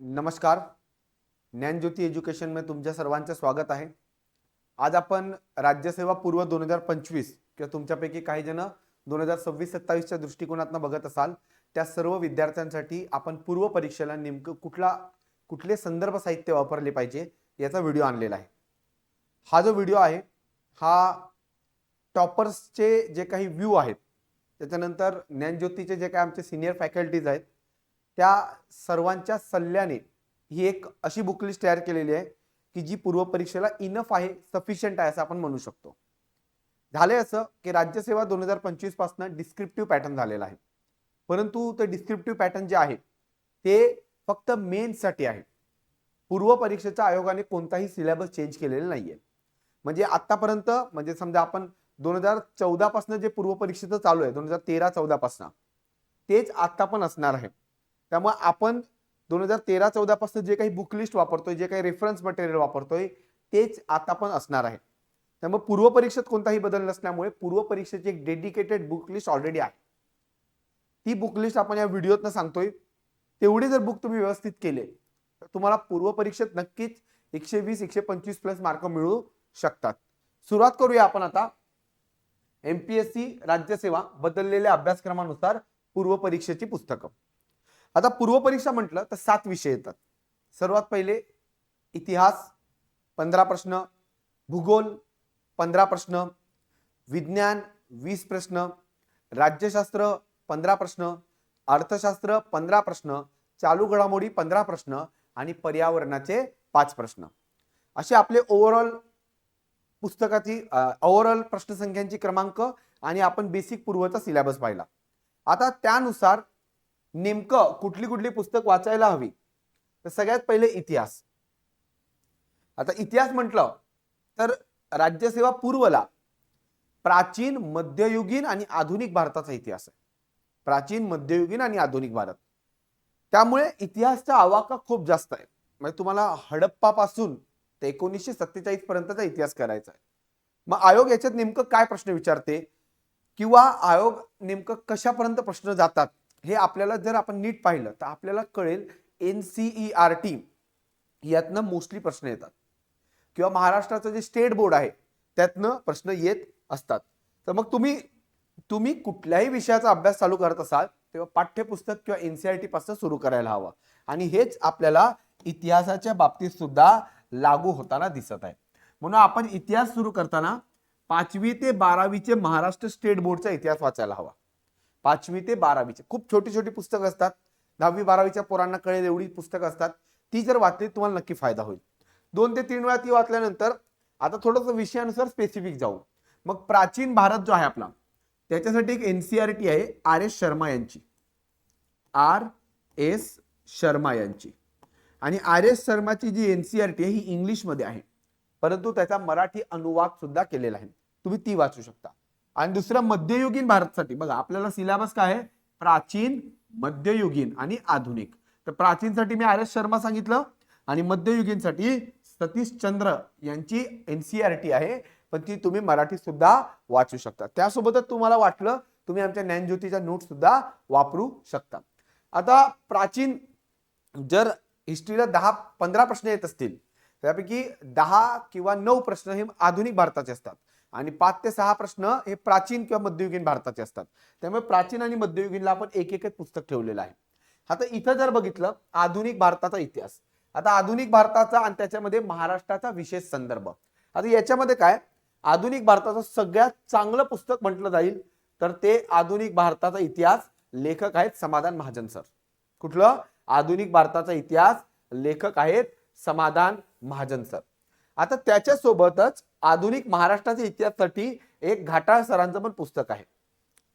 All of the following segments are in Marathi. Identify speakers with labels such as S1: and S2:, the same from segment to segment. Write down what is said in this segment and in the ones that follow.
S1: नमस्कार. ज्ञानज्योती एज्युकेशनमध्ये तुमच्या सर्वांचं स्वागत आहे. आज आपण राज्यसेवा पूर्व दोन हजार पंचवीस किंवा तुमच्यापैकी काही जण दोन हजार सव्वीस सत्तावीसच्या दृष्टिकोनातून बघत असाल त्या सर्व विद्यार्थ्यांसाठी आपण पूर्व परीक्षेला नेमकं कुठला कुठले संदर्भ साहित्य वापरले पाहिजे याचा व्हिडिओ आणलेला आहे. हा जो व्हिडिओ आहे हा टॉपर्सचे जे काही व्ह्यू आहेत त्याच्यानंतर ज्ञानज्योतीचे जे काही आमचे सिनियर फॅकल्टीज आहेत त्या सर्वांच्या सल्ल्याने ही एक अशी बुकलिस्ट तयार केलेली आहे की जी पूर्व परीक्षेला इनफ आहे सफिशियंट आहे असं आपण म्हणू शकतो. झालंय असं की राज्यसेवा दोन हजार पंचवीसपासून डिस्क्रिप्टिव्ह पॅटर्न झालेला आहे. परंतु ते डिस्क्रिप्टिव्ह पॅटर्न जे आहे ते फक्त मेन्ससाठी आहे. पूर्व परीक्षेच्या आयोगाने कोणताही सिलेबस चेंज केलेला नाहीये. म्हणजे आतापर्यंत म्हणजे समजा आपण दोन हजार चौदा पासून जे पूर्व परीक्षेचं चालू आहे दोन हजार तेरा चौदा पासून तेच आता पण असणार आहे. त्यामुळे आपण दोन हजार तेरा चौदापासून जे काही बुकलिस्ट वापरतोय जे काही रेफरन्स मटेरियल वापरतोय तेच आता पण असणार आहे. त्यामुळे पूर्व परीक्षेत कोणताही बदल नसल्यामुळे पूर्व परीक्षेची एक डेडिकेटेड बुकलिस्ट ऑलरेडी आहे. ती बुकलिस्ट आपण या व्हिडिओतनं सांगतोय. तेवढे जर बुक तुम्ही व्यवस्थित केले तर तुम्हाला पूर्व परीक्षेत नक्कीच एकशे वीस एकशे पंचवीस प्लस मार्क मिळू शकतात. सुरुवात करूया आपण आता. एमपीएससी राज्यसेवा बदललेल्या अभ्यासक्रमानुसार पूर्व परीक्षेची पुस्तकं. आता पूर्वपरीक्षा म्हटलं तर सात विषय येतात. सर्वात पहिले इतिहास पंधरा प्रश्न भूगोल पंधरा प्रश्न विज्ञान वीस प्रश्न राज्यशास्त्र पंधरा प्रश्न अर्थशास्त्र पंधरा प्रश्न चालू घडामोडी पंधरा प्रश्न आणि पर्यावरणाचे पाच प्रश्न. असे आपले ओव्हरऑल पुस्तकाची ओव्हरऑल प्रश्नसंख्यांची क्रमांक आणि आपण बेसिक पूर्वचा सिलेबस पाहिला. आता त्यानुसार नेमकं कुठली कुठली पुस्तक वाचायला हवी? तर सगळ्यात पहिले इतिहास. आता इतिहास म्हटलं तर राज्यसेवा पूर्वला प्राचीन मध्ययुगीन आणि आधुनिक भारताचा इतिहास आहे. प्राचीन मध्ययुगीन आणि आधुनिक भारत. त्यामुळे इतिहासचा आवाका खूप जास्त आहे म्हणजे तुम्हाला हडप्पापासून ते एकोणीसशे सत्तेचाळीस पर्यंतचा इतिहास करायचा आहे. मग आयोग याच्यात नेमकं काय प्रश्न विचारते? किंवा आयोग नेमकं कशापर्यंत प्रश्न जातात? हे आपल्याला जर आपण नीट पाहिलं तर आपल्याला कळेल N C E R T यातनं मोस्टली प्रश्न येतात. किंवा महाराष्ट्राचं जे स्टेट बोर्ड आहे त्यातनं प्रश्न येत असतात. तर मग तुम्ही तुम्ही कुठल्याही विषयाचा अभ्यास चालू करत असाल तेव्हा पाठ्यपुस्तक किंवा एन सी आर टी पासून सुरू करायला हवं. आणि हेच आपल्याला इतिहासाच्या बाबतीत सुद्धा लागू होताना दिसत आहे. म्हणून आपण इतिहास सुरू करताना पाचवी ते बारावीचे महाराष्ट्र स्टेट बोर्डचा इतिहास वाचायला हवा. पाचवी ते बारावीचे. खूप छोटी छोटी पुस्तकं असतात. दहावी बारावीच्या पोरांना कळेल एवढी पुस्तकं असतात. ती जर वाचली तुम्हाला नक्की फायदा होईल. दोन ते तीन वेळा ती वाचल्यानंतर आता थोडंसं विषयानुसार स्पेसिफिक जाऊ. मग प्राचीन भारत जो आहे आपला त्याच्यासाठी एक एनसीआरटी आहे आर एस शर्मा यांची. आर एस शर्मा यांची. आणि आर एस शर्माची जी एनसीआरटी आहे ही इंग्लिशमध्ये आहे. परंतु त्याचा मराठी अनुवाद सुद्धा केलेला आहे. तुम्ही ती वाचू शकता. आणि दुसरं मध्ययुगीन भारतसाठी. बघा आपल्याला सिलेबस काय आहे? प्राचीन मध्ययुगीन आणि आधुनिक. तर प्राचीनसाठी मी आर एस शर्मा सांगितलं आणि मध्ययुगीनसाठी सतीश चंद्र यांची एनसीआरटी आहे. पण ती तुम्ही मराठी सुद्धा वाचू शकता. त्यासोबतच तुम्हाला वाटलं तुम्ही आमच्या ज्ञानज्योतीच्या नोट सुद्धा वापरू शकता. आता प्राचीन जर हिस्ट्रीला दहा पंधरा प्रश्न येत असतील त्यापैकी दहा किंवा नऊ प्रश्न हे आधुनिक भारताचे असतात. आणि पाच ते सहा प्रश्न हे प्राचीन किंवा मध्ययुगीन भारताचे असतात. त्यामुळे प्राचीन आणि मध्ययुगीनला आपण एक एकच पुस्तक ठेवलेलं आहे. आता इथं जर बघितलं आधुनिक भारताचा इतिहास. आता आधुनिक भारताचा आणि त्याच्यामध्ये महाराष्ट्राचा विशेष संदर्भ. आता याच्यामध्ये काय? आधुनिक भारताचं सगळ्यात चांगलं पुस्तक म्हटलं जाईल तर ते आधुनिक भारताचा इतिहास लेखक आहेत समाधान महाजन सर. कुठलं? आधुनिक भारताचा इतिहास लेखक आहेत समाधान महाजन सर. आता त्याच्यासोबतच आधुनिक महाराष्ट्राच्या इतिहासासाठी एक घाटाळ सरांचं पण पुस्तक आहे.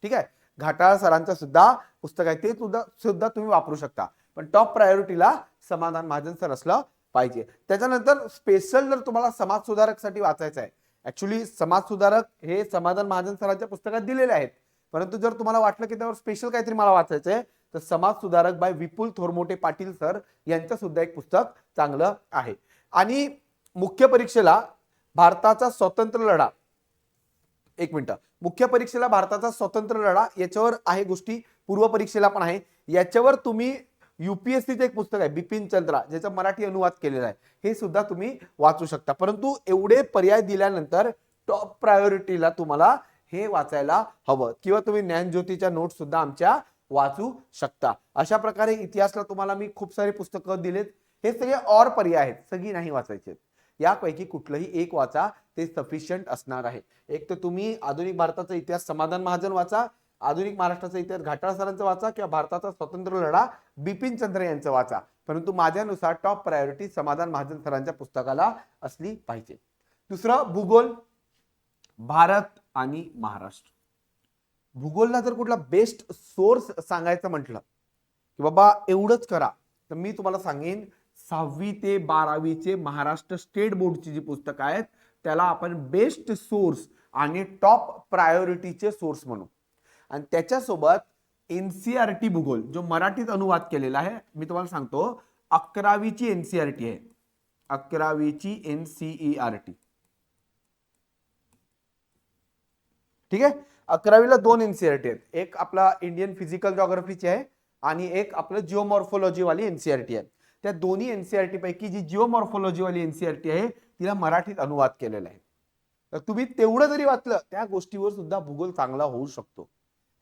S1: ठीक आहे? घाटाळ सरांचं सुद्धा पुस्तक आहे. ते सुद्धा सुद्धा तुम्ही वापरू शकता. पण टॉप प्रायोरिटीला समाधान महाजन सर असलं पाहिजे. त्याच्यानंतर स्पेशल जर तुम्हाला समाज सुधारकसाठी वाचायचं आहे. ऍक्च्युली समाज सुधारक हे समाधान महाजन सरांच्या पुस्तकात दिलेले आहेत. परंतु जर तुम्हाला वाटलं की त्यावर स्पेशल काहीतरी मला वाचायचं आहे तर समाज सुधारक बाय विपुल थोरमोटे पाटील सर यांचं सुद्धा एक पुस्तक चांगलं आहे. आणि मुख्य परीक्षेला भारताचा स्वतंत्र लढा. एक मिनिट. मुख्य परीक्षेला भारताचा स्वतंत्र लढा याच्यावर आहे गोष्टी पूर्व परीक्षेला पण आहे. याच्यावर तुम्ही युपीएससीचं एक पुस्तक आहे बिपिन चंद्रा ज्याचा मराठी अनुवाद केलेला आहे. हे सुद्धा तुम्ही वाचू शकता. परंतु एवढे पर्याय दिल्यानंतर टॉप प्रायोरिटीला तुम्हाला हे वाचायला हवं. किंवा तुम्ही ज्ञानज्योतीच्या नोट सुद्धा आमच्या वाचू शकता. अशा प्रकारे इतिहासला तुम्हाला मी खूप सारे पुस्तकं दिलेत. हे सगळे और पर्याय आहेत. सगळी नाही वाचायचे. यापैकी कुठलंही एक वाचा ते सफिशियंट असणार आहे. एक तर तुम्ही आधुनिक भारताचा इतिहास समाधान महाजन वाचा आधुनिक महाराष्ट्राचा इतिहास घाटाळ सरांचा वाचा किंवा भारताचा स्वतंत्र लढा बिपिन चंद्र यांचा वाचा. परंतु माझ्यानुसार टॉप प्रायोरिटी समाधान महाजन सरांच्या पुस्तकाला असली पाहिजे. दुसरं भूगोल भारत आणि महाराष्ट्र. भूगोलला जर कुठला बेस्ट सोर्स सांगायचं म्हटलं की बाबा एवढंच करा तर मी तुम्हाला सांगेन सहावी ते बारावीचे महाराष्ट्र स्टेट बोर्डची जी पुस्तकं आहेत त्याला आपण बेस्ट सोर्स आणि टॉप प्रायोरिटीचे सोर्स म्हणू. आणि त्याच्यासोबत एन सी आर टी भूगोल जो मराठीत अनुवाद केलेला आहे मी तुम्हाला सांगतो अकरावीची एन सी आर टी आहे. अकरावीची N C E R T ठीक आहे? अकरावीला दोन एन सी आर टी आहेत. एक आपला इंडियन फिजिकल जॉग्राफीची आहे आणि एक आपलं जिओमॉर्फोलॉजीवाली एन सी आर टी आहे. त्या दोन्ही एनसीआरटी पैकी जी जिओमॉर्फॉलॉजीवाली एन सी आर टी आहे तिला मराठीत अनुवाद केलेला आहे. तर तुम्ही तेवढं जरी वाचलं त्या गोष्टीवर सुद्धा भूगोल चांगला होऊ शकतो.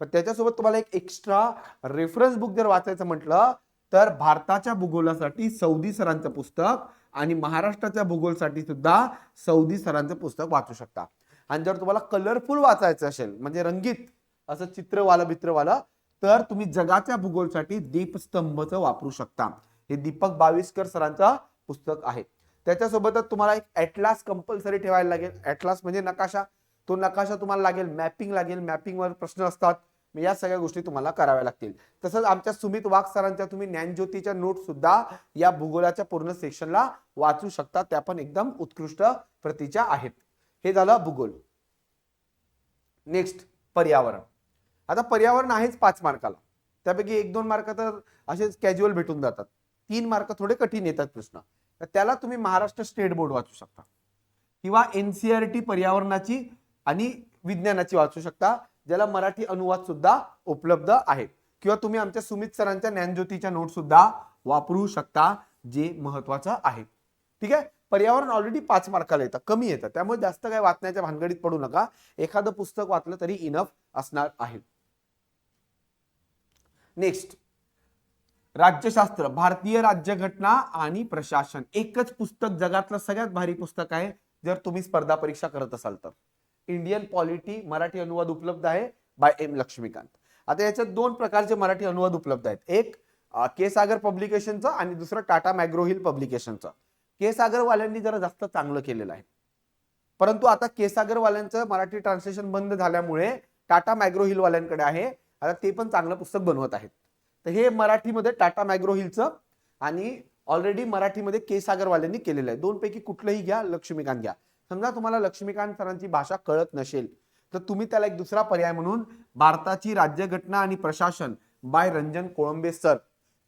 S1: पण त्याच्यासोबत तुम्हाला एक एक्स्ट्रा रेफरन्स बुक जर वाचायचं म्हटलं तर भारताच्या भूगोलासाठी सौदी सरांचं पुस्तक आणि महाराष्ट्राच्या भूगोलसाठी सुद्धा सौदी सरांचं पुस्तक वाचू शकता. आणि जर तुम्हाला कलरफुल वाचायचं असेल म्हणजे रंगीत असं चित्रवालं बित्रवालं तर तुम्ही जगाच्या भूगोलसाठी दीपस्तंभचं वापरू शकता. हे दीपक बाविस्कर सरांचं पुस्तक आहे. त्याच्यासोबतच तुम्हाला एक ॲटलास कंपल्सरी ठेवायला लागेल. ॲटलास म्हणजे नकाशा. तो नकाशा तुम्हाला लागेल मॅपिंग लागेल. मॅपिंगवर प्रश्न असतात. या सगळ्या गोष्टी तुम्हाला कराव्या लागतील. तसंच आमच्या सुमित वाघ सरांच्या तुम्ही ज्ञानज्योतीच्या नोट सुद्धा या भूगोलाच्या पूर्ण सेक्शनला वाचू शकता. त्या पण एकदम उत्कृष्ट प्रतीच्या आहेत. हे झालं भूगोल. नेक्स्ट पर्यावरण. आता पर्यावरण आहेच पाच मार्काला. त्यापैकी एक दोन मार्क तर असेच कॅज्युअल भेटून जातात. तीन मार्क थोडे कठीण येतात प्रश्न. तर त्याला तुम्ही महाराष्ट्र स्टेट बोर्ड वाचू शकता. किंवा एनसीआरटी पर्यावरणाची आणि विज्ञानाची वाचू शकता ज्याला मराठी अनुवाद सुद्धा उपलब्ध आहे. किंवा तुम्ही आमच्या सुमित सरांच्या ज्ञानज्योतीच्या नोट सुद्धा वापरू शकता जे महत्वाचं आहे. ठीक आहे? पर्यावरण ऑलरेडी पाच मार्काला येतं कमी येतं. त्यामुळे जास्त काय वाचण्याच्या भानगडीत पडू नका. एखादं पुस्तक वाचलं तरी इनफ असणार आहे. नेक्स्ट राज्यशास्त्र भारतीय राज्यघटना आणि प्रशासन एकच पुस्तक जगातलं सगळ्यात भारी पुस्तक आहे जर तुम्ही स्पर्धा परीक्षा करत असाल तर. इंडियन पॉलिटी मराठी अनुवाद उपलब्ध आहे बाय एम लक्ष्मीकांत. आता याच्यात दोन प्रकारचे मराठी अनुवाद उपलब्ध आहेत. एक के सागर पब्लिकेशनचं आणि दुसरं टाटा मॅग्रो हिल पब्लिकेशनचं के सागरवाल्यांनी जरा जास्त चांगलं केलेलं आहे. परंतु आता के सागरवाल्यांचं मराठी ट्रान्सलेशन बंद झाल्यामुळे टाटा मॅग्रो हिलवाल्यांकडे आहे. आता ते पण चांगलं पुस्तक बनवत आहेत. तर हे मराठीमध्ये टाटा मॅग्रो हिलचं आणि ऑलरेडी मराठीमध्ये के सागरवाल्यांनी केलेलं आहे. दोनपैकी कुठलंही घ्या लक्ष्मीकांत घ्या. समजा तुम्हाला लक्ष्मीकांत सरांची भाषा कळत नसेल तर तुम्ही त्याला एक दुसरा पर्याय म्हणून भारताची राज्यघटना आणि प्रशासन बाय रंजन कोळंबे सर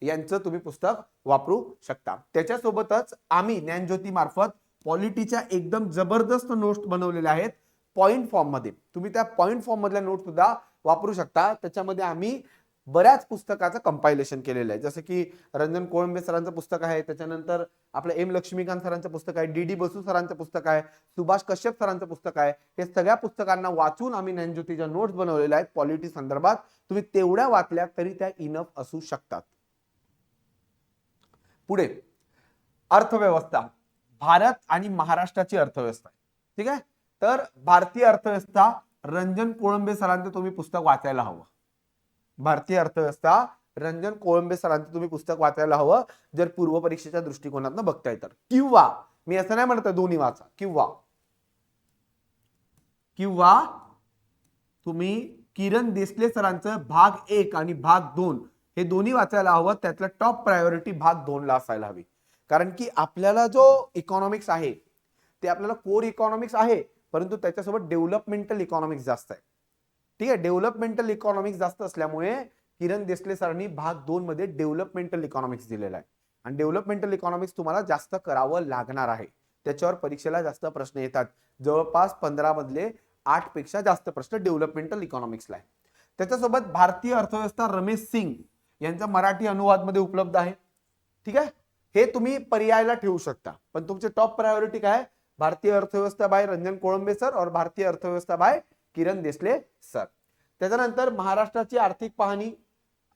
S1: यांचं तुम्ही पुस्तक वापरू शकता. त्याच्यासोबतच आम्ही ज्ञानज्योती मार्फत पॉलिटीच्या एकदम जबरदस्त नोट्स बनवलेल्या आहेत पॉईंट फॉर्ममध्ये. तुम्ही त्या पॉईंट फॉर्म मधल्या नोट सुद्धा वापरू शकता. त्याच्यामध्ये आम्ही बऱ्याच पुस्तकाचं कंपायलेशन केलेलं आहे. जसं की रंजन कोळंबे सरांचं पुस्तक आहे त्याच्यानंतर आपलं एम लक्ष्मीकांत सरांचं पुस्तक आहे डी डी बसू सरांचं पुस्तक आहे सुभाष कश्यप सरांचं पुस्तक आहे. हे सगळ्या पुस्तकांना वाचून आम्ही ज्ञानज्योतीच्या नोट्स बनवलेल्या आहेत पॉलिटी संदर्भात. तुम्ही तेवढ्या वाचल्या तरी त्या इनफ असू शकतात. पुढे अर्थव्यवस्था. भारत आणि महाराष्ट्राची अर्थव्यवस्था. ठीक आहे? तर भारतीय अर्थव्यवस्था रंजन कोळंबे सरांचं तुम्ही पुस्तक वाचायला हवं. भारतीय अर्थव्यवस्था रंजन कोळंबे सरांचं तुम्ही पुस्तक वाचायला हवं जर पूर्व परीक्षेच्या दृष्टिकोनातून बघताय तर. किंवा मी असं नाही म्हणत दोन्ही वाचा. किंवा. किंवा तुम्ही किरण देसले सरांचं भाग एक आणि भाग दोन हे दोन्ही वाचायला हवं त्यातलं टॉप प्रायोरिटी भाग दोन ला असायला हवी. कारण की आपल्याला जो इकॉनॉमिक्स आहे ते आपल्याला कोर इकॉनॉमिक्स आहे परंतु त्याच्यासोबत डेव्हलपमेंटल इकॉनॉमिक्स जास्त आहे. ठीक आहे डेव्हलपमेंटल इकॉनॉमिक्स जास्त असल्यामुळे किरण देसले सरांनी भाग दोन मध्ये डेव्हलपमेंटल इकॉनॉमिक्स दिलेला आहे. आणि डेव्हलपमेंटल इकॉनॉमिक्स तुम्हाला जास्त करावं लागणार आहे. त्याच्यावर परीक्षेला जास्त प्रश्न येतात. जवळपास पंधरा मधले आठपेक्षा जास्त प्रश्न डेव्हलपमेंटल इकॉनॉमिक्सला आहे. त्याच्यासोबत भारतीय अर्थव्यवस्था रमेश सिंग यांचा मराठी अनुवादमध्ये उपलब्ध आहे. ठीक आहे? हे तुम्ही पर्यायाला ठेवू शकता. पण तुमचे टॉप प्रायोरिटी काय? भारतीय अर्थव्यवस्था बाय रंजन कोळंबे सर और भारतीय अर्थव्यवस्था बाय किरण देसले सर. त्याच्यानंतर महाराष्ट्राची आर्थिक पाहणी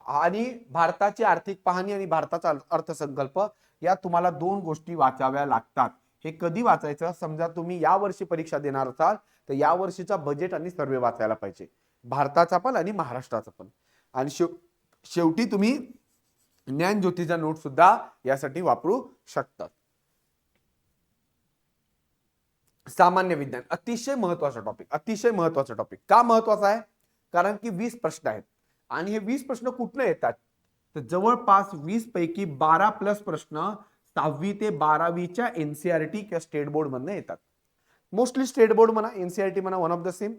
S1: आणि भारताची आर्थिक पाहणी आणि भारताचा अर्थसंकल्प या तुम्हाला दोन गोष्टी वाचाव्या लागतात. हे कधी वाचायचं? समजा तुम्ही या वर्षी परीक्षा देणार असाल तर या वर्षीचा बजेट आणि सर्वे वाचायला पाहिजे. भारताचा पण आणि महाराष्ट्राचा पण. आणि शेव शेवटी तुम्ही ज्ञान ज्योतीचा नोट सुद्धा यासाठी वापरू शकतात. सामान्य विज्ञान अतिशय महत्त्वाचा टॉपिक अतिशय महत्त्वाचा टॉपिक का महत्त्वाचा आहे? कारण की वीस प्रश्न आहेत. आणि हे वीस प्रश्न कुठनं येतात? तर जवळपास वीस पैकी बारा प्लस प्रश्न सहावी ते बारावीच्या एनसीआरटी किंवा स्टेट बोर्ड मधनं येतात. मोस्टली स्टेट बोर्ड म्हणा एनसीआरटी म्हणा वन ऑफ द सेम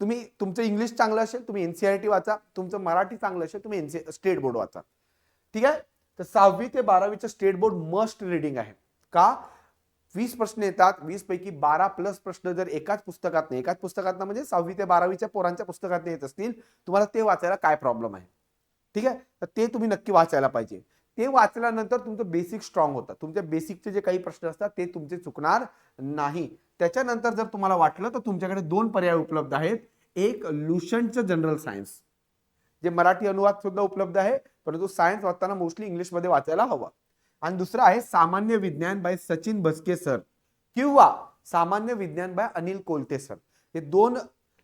S1: तुम्ही तुमचं इंग्लिश चांगलं असेल तुम्ही एनसीआरटी वाचा. तुमचं मराठी चांगलं असेल तुम्ही एनसी स्टेट बोर्ड वाचा. ठीक आहे? तर सहावी ते बारावीचं स्टेट बोर्ड मस्ट रिडिंग आहे. का? वीस प्रश्न येतात वीस पैकी बारा प्लस प्रश्न जर एकाच पुस्तकात एकाच पुस्तकात म्हणजे सहावी ते बारावीच्या पोरांच्या पुस्तकात येत असतील तुम्हाला ते वाचायला काय प्रॉब्लेम आहे? ठीक आहे? तर ते तुम्ही नक्की वाचायला पाहिजे. ते वाचल्यानंतर तुमचं बेसिक स्ट्रॉंग होतं. तुमच्या बेसिकचे जे काही प्रश्न असतात ते तुमचे चुकणार नाही. त्याच्यानंतर जर तुम्हाला वाटलं तर तुमच्याकडे दोन पर्याय उपलब्ध आहेत. एक लुशंटचं जनरल सायन्स जे मराठी अनुवाद सुद्धा उपलब्ध आहे परंतु सायन्स वाचताना मोस्टली इंग्लिशमध्ये वाचायला हवं. आणि दुसरं आहे सामान्य विज्ञान बाय सचिन बसके सर किंवा सामान्य विज्ञान बाय अनिल कोलते सर. हे दोन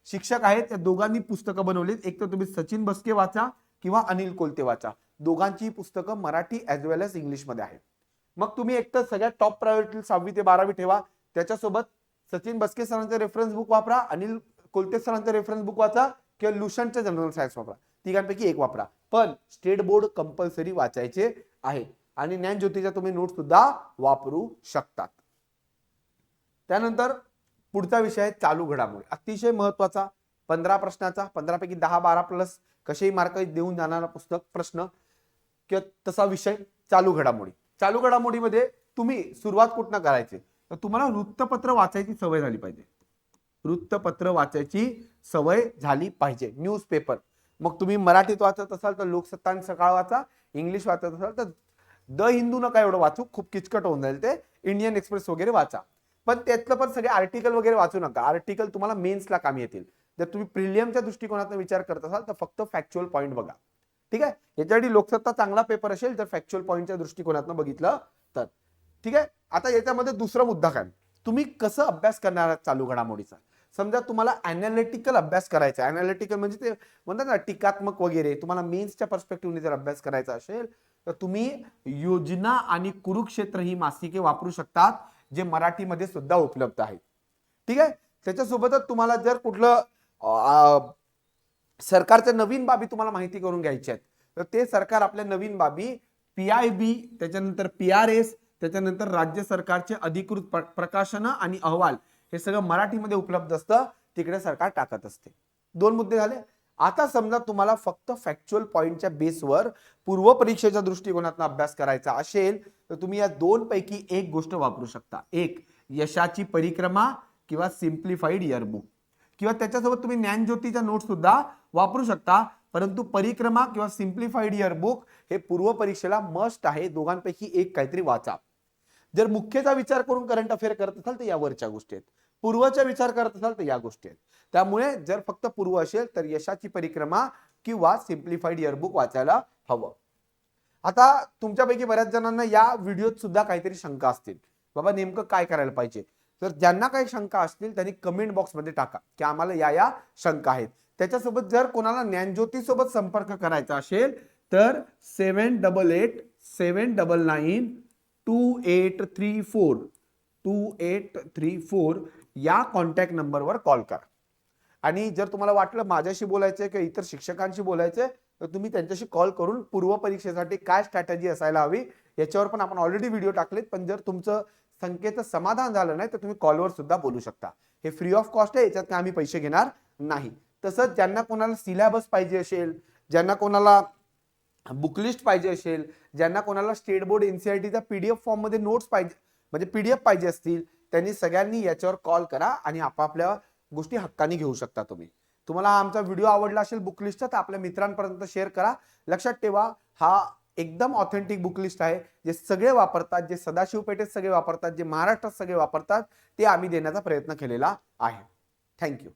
S1: शिक्षक आहेत या दोघांनी पुस्तकं बनवलीत. एक तर तुम्ही सचिन बसके वाचा किंवा अनिल कोलते वाचा. दोघांची पुस्तकं मराठी ॲज वेल एज इंग्लिशमध्ये आहेत. मग तुम्ही एक तर सगळ्यात टॉप प्रायोरिटी सहावी ते बारावी ठेवा. त्याच्यासोबत सचिन बस्के सरांचं रेफरन्स बुक वापरा अनिल कोलते सरांचं रेफरन्स बुक वाचा किंवा लुशनचं जनरल सायन्स वापरा. तिघांपैकी एक वापरा. पण स्टेट बोर्ड कंपल्सरी वाचायचे आहे. आणि ज्ञानज्योतीच्या तुम्ही नोट सुद्धा वापरू शकतात. त्यानंतर पुढचा विषय आहे चालू घडामोडी. अतिशय महत्त्वाचा पंधरा प्रश्नाचा पंधरापैकी दहा बारा प्लस कसेही मार्क देऊन जाणारा पुस्तक प्रश्न किंवा तसा विषय चालू घडामोडी. चालू घडामोडीमध्ये तुम्ही सुरुवात कुठनं करायची? तर तुम्हाला वृत्तपत्र वाचायची सवय झाली पाहिजे. वृत्तपत्र वाचायची सवय झाली पाहिजे. न्यूजपेपर मग तुम्ही मराठीत वाचत असाल तर लोकसत्ता सकाळ वाचा इंग्लिश वाचत असाल तर द हिंदू नका एवढं वाचू? खूप किचकट होऊन जाईल ते. इंडियन एक्सप्रेस वगैरे वाचा. पण त्यातलं पण सगळे आर्टिकल वगैरे वाचू नका. आर्टिकल तुम्हाला मेन्सला कामी येतील. जर तुम्ही प्रिलियमच्या दृष्टिकोनातून विचार करत असाल तर फक्त फॅक्च्युअल पॉईंट बघा. ठीक आहे? याच्यासाठी लोकसत्ता चांगला पेपर असेल तर फॅक्च्युअल पॉईंटच्या दृष्टिकोनातून बघितलं तर. ठीक आहे? आता याच्यामध्ये दुसरा मुद्दा काय? तुम्ही कसं अभ्यास करणार आहात चालू घडामोडीचा? समजा तुम्हाला अनालिटिकल अभ्यास करायचा आहे. अनालिटिकल म्हणजे ते म्हणतात ना टीकात्मक वगैरे. तुम्हाला मेन्सच्या पर्स्पेक्टिव्हने जर अभ्यास करायचा असेल तर तुम्ही योजना आणि कुरुक्षेत्र ही मासिके वापरू शकतात जे मराठीमध्ये सुद्धा उपलब्ध आहेत. ठीक आहे? त्याच्यासोबतच तुम्हाला जर कुठलं सरकारच्या नवीन बाबी तुम्हाला माहिती करून घ्यायच्या आहेत तर ते सरकार आपल्या नवीन बाबी पी आय बी त्याच्यानंतर पी आर एस त्याच्यानंतर राज्य सरकारचे अधिकृत प्र- प्रकाशनं आणि अहवाल हे सगळं मराठीमध्ये उपलब्ध असतं तिकडे सरकार टाकत असते. दोन मुद्दे झाले. आता समजा तुम्हाला फक्त फॅक्च्युअल पॉईंटच्या बेसवर पूर्व परीक्षेच्या दृष्टिकोनातून अभ्यास करायचा असेल तर तुम्ही या दोन पैकी एक गोष्ट वापरू शकता. एक यशाची परिक्रमा किंवा सिम्प्लिफाईड इयरबुक किंवा त्याच्यासोबत तुम्ही ज्ञानज्योतीच्या नोट सुद्धा वापरू शकता परंतु परिक्रमा किंवा सिम्प्लिफाईड इयरबुक हे पूर्व परीक्षेला मस्ट आहे. दोघांपैकी एक काहीतरी वाचा. जर मुख्यचा विचार करून करंट अफेअर करत असाल तर या वरच्या गोष्टी आहेत. पूर्वचा विचार करत असाल तर या गोष्टी आहेत. त्यामुळे जर फक्त पूर्व असेल तर यशाची परिक्रमा किंवा सिम्प्लिफाईड इयरबुक वाचायला हवं. आता तुमच्यापैकी बऱ्याच जणांना या व्हिडिओत सुद्धा काहीतरी शंका असतील. बाबा नेमकं काय करायला पाहिजे? तर ज्यांना काही शंका असतील त्यांनी कमेंट बॉक्समध्ये टाका की आम्हाला या या शंका आहेत. त्याच्यासोबत जर कोणाला ज्ञानज्योती सोबत संपर्क करायचा असेल तर seven double eight seven double nine two eight three four two eight three four या कॉन्टॅक्ट नंबरवर कॉल करा. आणि जर तुम्हाला वाटलं माझ्याशी बोलायचंय किंवा इतर शिक्षकांशी बोलायचंय तर तुम्ही त्यांच्याशी कॉल करून पूर्व परीक्षेसाठी काय स्ट्रॅटेजी असायला हवी याच्यावर पण आपण ऑलरेडी व्हिडिओ टाकलेत. पण जर तुमचं संख्येचं समाधान झालं नाही तर तुम्ही कॉलवर सुद्धा बोलू शकता. हे फ्री ऑफ कॉस्ट आहे याच्यात आम्ही पैसे घेणार नाही. तसंच ज्यांना कोणाला सिलॅबस पाहिजे असेल ज्यांना कोणाला बुकलिस्ट पाहिजे असेल ज्यांना कोणाला स्टेट बोर्ड एनसीआरटीचा पीडीएफ एफ फॉर्ममध्ये नोट्स पाहिजे म्हणजे पी डी एफ पाहिजे असतील त्यांनी सगळ्यांनी याच्यावर कॉल करा आणि आपापल्या गोष्टी हक्काने घेऊ शकता तुम्ही. तुम्हाला हा आमचा व्हिडिओ आवडला असेल बुक लिस्ट तर आपल्या मित्रांपर्यंत शेअर करा. लक्षात ठेवा हा एकदम ऑथेंटिक बुक लिस्ट आहे. जे सगळे वापरतात जे सदाशिव पेठेत सगळे वापरतात जे महाराष्ट्रात सगळे वापरतात ते आम्ही देण्याचा प्रयत्न केलेला आहे. थँक्यू.